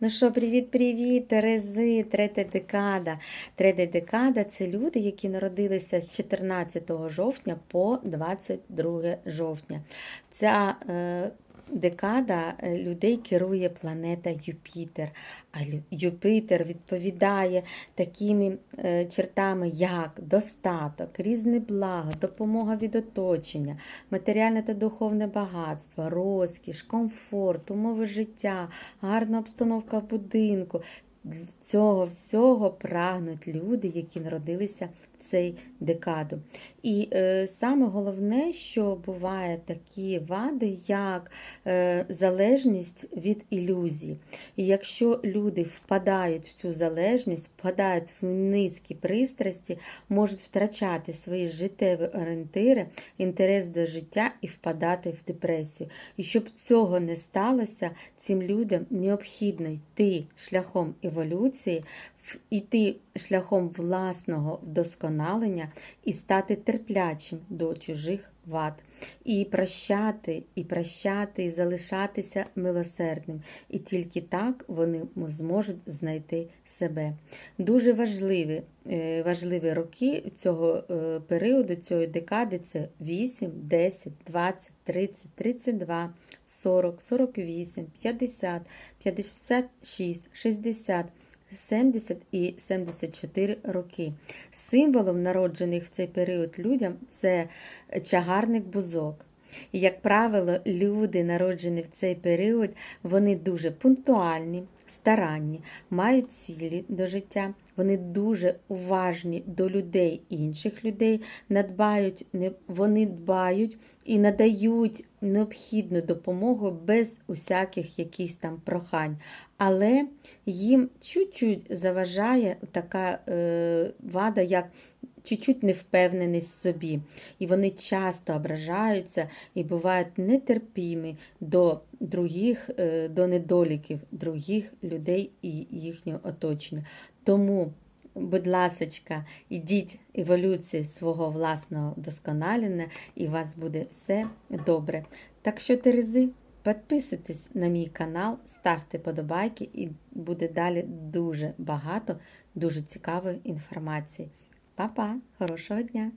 Ну що, привіт-привіт, Терези, третя декада. Третя декада це люди, які народилися з 14 жовтня по 22 жовтня. Ця е, декада е, людей керує планета Юпітер. А Юпітер відповідає такими е, чертами, як достаток, різне благо, допомога від оточення, матеріальне та духовне багатство, розкіш, комфорт, умови життя, гарна обстановка в будинку. Цього всього прагнуть люди, які народилися в цей декаду. І е, саме головне, що буває такі вади, як е, залежність від ілюзій. І якщо люди впадають в цю залежність, впадають в низькі пристрасті, можуть втрачати свої життєві орієнтири, інтерес до життя і впадати в депресію. І щоб цього не сталося, цим людям необхідно йти шляхом еволюції, йти шляхом власного вдосконалення і стати терплячим до чужих вад, і прощати, і прощати, і залишатися милосердним. І тільки так вони зможуть знайти себе. Дуже важливі, е, важливі роки цього е, періоду, цієї декади це 8, 10, 20, 30, 32, 40, 48, 50, 56, 60, 70 і 74 роки. Символом народжених в цей період людям це чагарник бузок. Як правило, люди, народжені в цей період, вони дуже пунктуальні, старанні, мають цілі до життя, вони дуже уважні до людей інших людей, надбають, вони дбають і надають необхідну допомогу без усяких якихось там прохань. Але їм чуть-чуть заважає така е, вада, як чуть-чуть невпевненість в собі. І вони часто ображаються і бувають нетерпімі до других, е, до недоліків других людей і їхнього оточення. Тому, будь ласочка, ідіть еволюції свого власного вдосконалення, і у вас буде все добре. Так що, Терези, підписуйтесь на мій канал, ставте подобайки, і буде далі дуже багато дуже цікавої інформації. Па-па, хорошого дня!